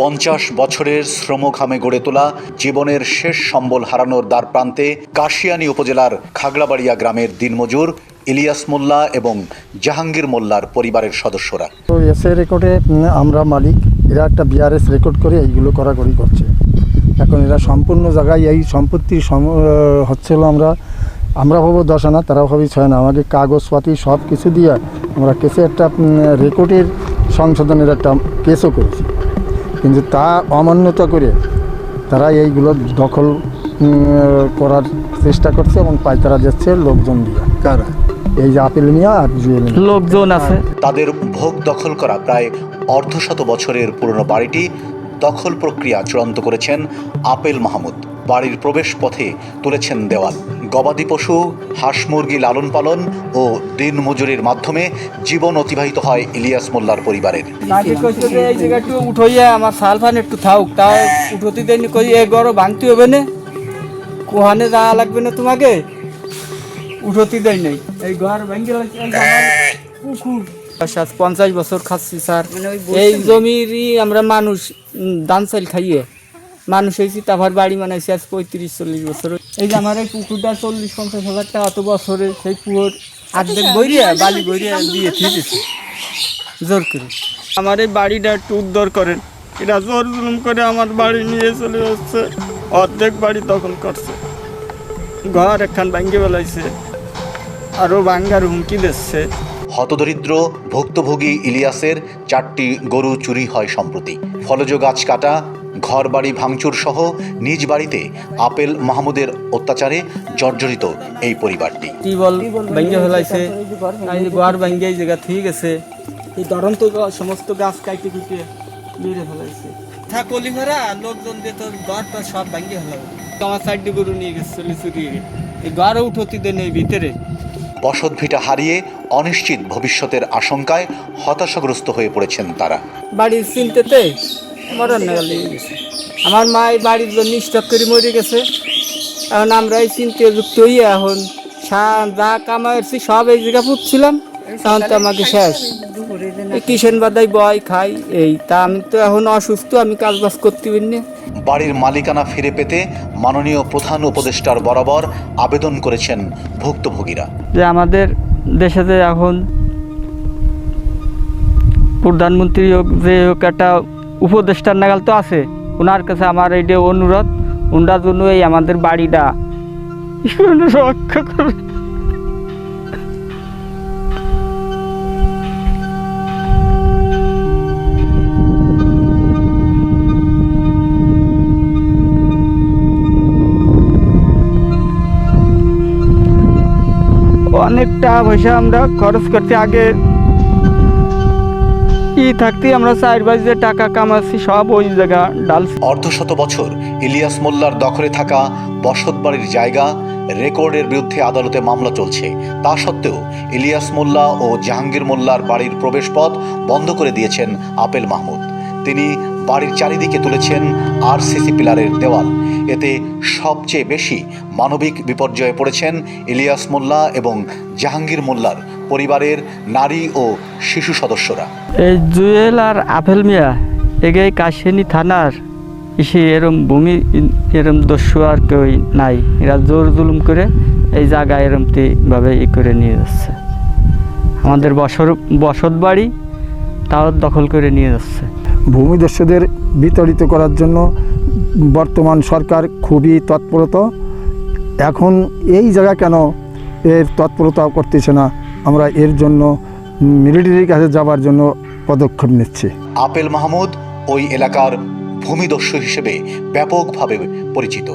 পঞ্চাশ বছরের শ্রমঘামে গড়ে তোলা জীবনের শেষ সম্বল হারানোর দ্বার প্রান্তে কাশিয়ানী উপজেলার খাগড়াবাড়িয়া গ্রামের দিনমজুর ইলিয়াস মোল্লা এবং জাহাঙ্গীর মোল্লার পরিবারের সদস্যরা। তো রেকর্ডে আমরা মালিক এরা একটা বিআরএস রেকর্ড করে এইগুলো করাকরি করছে। এখন এরা সম্পূর্ণ জায়গায় এই সম্পত্তি সম আহ, হচ্ছে আমরা আমরা ভাবো দশ আনা তারা ভাবি ছয় না আমাকে কাগজপাতি সব কিছু দিয়ে আমরা কেসে একটা রেকর্ডের সংশোধনের একটা কেসও করেছি। কিন্তু তা অমান্যতা করে তারা এইগুলো দখল করার চেষ্টা করছে এবং পায়তারা যাচ্ছে লোকজন দিয়ে। কারা? এই যে আপেল মিয়া আর জুয়েল লোকজন আছে। তাদের ভোগ দখল করা প্রায় অর্ধশত বছরের পুরনো বাড়িটি দখল প্রক্রিয়া চূড়ান্ত করেছেন আপেল মাহমুদ। বাড়ির প্রবেশ পথে তুলেছেন দেওয়াল। গবাদি পশু হাঁস মুরগি লালন পালন ও দিন মজুরির মাধ্যমে জীবন অতিবাহিত হয় ইলিয়াস মোল্লার পরিবারের। একটু আমার সাল ফান একটু থাকুক তাও উঠতে দেয়নি কই ভাঙতে হবে না? কোহানে যাওয়া লাগবে না তোমাকে? উঠতে দেয় নাই। এই ঘর ভেঙে লাগছে, এই আমার পুকুর। আচ্ছা, পঞ্চাশ বছর খাচ্ছি স্যার। এই জমিরই আমরা মানুষ ধান চাল খাইয়ে। মানুষ হয়েছি তারপর বাড়ি বানাইছি আজ পঁয়ত্রিশ চল্লিশ বছর। এই যে আমার এই পুকুরটা চল্লিশ পঞ্চাশ হাজার টাকা অত বছরে সেই পুকুর অর্ধেক বইরিয়া বালি বইরিয়া দিয়ে ঠিকেছে জোর করে। আমার এই বাড়িটা একটু উদ্ধার করেন। এটা জোর জুলুম করে আমার বাড়ি নিয়ে চলে যাচ্ছে। অর্ধেক বাড়ি দখল করছে। ঘর একখান ভাঙ্গে বেলাইছে আরও ভাঙ্গার হুমকি দিচ্ছে। হতদরিদ্র ভুক্তভোগী ইলিয়াসের চারটি গরু চুরি হয় সম্প্রতি। ফলজ গাছ কাটা ঘর বাড়ি ভাঙচুর সহ নিজ বাড়িতে আপেল মাহমুদের অত্যাচারে জর্জরিত এই পরিবারটি। ফেলাইছে। ঘর এই জায়গা ঠিক আছে। এই সমস্ত গাছ কাইটে কুটে মেরে ফেলাইছে। থা কলি লোকজন দিয়ে তোর ঘরটা সব ভাঙ্গে ফেলাবো। আমার সাইডে গরু নিয়ে গেছে চলে চুরি এই ঘরে উঠতি দেন এই ভিতরে। বসত ভিটা হারিয়ে অনিশ্চিত ভবিষ্যতের আশঙ্কায় হতাশাগ্রস্ত হয়ে পড়েছেন তারা। বাড়ির চিনতেতে মরণ আমার মা এই বাড়ির জন্য স্টক করে মরে গেছে। এখন আমরা এই চিনতে যুক্ত হইয়া এখন যা কামাইছি সব এই জায়গা পুতছিলাম। তখন তো আমাকে শেষ। কিষেন বাদাই বয় খাই এই তা আমি তো এখন অসুস্থ আমি কাজ বাজ করতে পারি বাড়ির মালিকানা ফিরে পেতে মাননীয় প্রধান উপদেষ্টার বরাবর আবেদন করেছেন ভুক্তভোগীরা। যে আমাদের দেশে যে এখন প্রধানমন্ত্রী হোক যে হোক একটা উপদেষ্টার নাগাল তো আছে। ওনার কাছে আমার এইটা অনুরোধ ওনার জন্য এই আমাদের বাড়িটা। রক্ষা করবে অনেক টাকা পয়সা আমরা খরচ করতে আগে ই থাকতে আমরা চার বাজে টাকা কামাচ্ছি, সব ওই জায়গা ডালছি। অর্ধশত বছর ইলিয়াস মোল্লার দখলে থাকা বসতবাড়ির জায়গা রেকর্ডের বিরুদ্ধে আদালতে মামলা চলছে। তা সত্ত্বেও ইলিয়াস মোল্লা ও জাহাঙ্গীর মোল্লার বাড়ির প্রবেশপথ বন্ধ করে দিয়েছেন আপেল মাহমুদ। তিনি বাড়ির চারিদিকে তুলেছেন আরসিসি পিলারের দেওয়াল। এতে সবচেয়ে বেশি মানবিক বিপর্যয়ে পড়েছেন ইলিয়াস মোল্লা এবং জাহাঙ্গীর মোল্লার পরিবারের নারী ও শিশু সদস্যরা। এই জুয়েল আর আপেল মিয়া এগে কাশিয়ানি থানার ইসে এরম ভূমি, এরম দস্যু আর কেউ নাই। এরা জোর জুলুম করে এই জায়গা এরমটি ভাবে ই করে নিয়ে যাচ্ছে। আমাদের বসর বসত বাড়ি তাও দখল করে নিয়ে যাচ্ছে। ভূমিদস্যুদের বিতাড়িত করার জন্য বর্তমান সরকার খুবই তৎপরতা। এখন এই জায়গা কেন এর তৎপরতা করতেছে না? আমরা এর জন্য মিলিটারির কাছে যাবার জন্য পদক্ষেপ নিচ্ছি। আপেল মাহমুদ, ওই এলাকার ভূমিদস্যু হিসেবে ব্যাপকভাবে পরিচিত।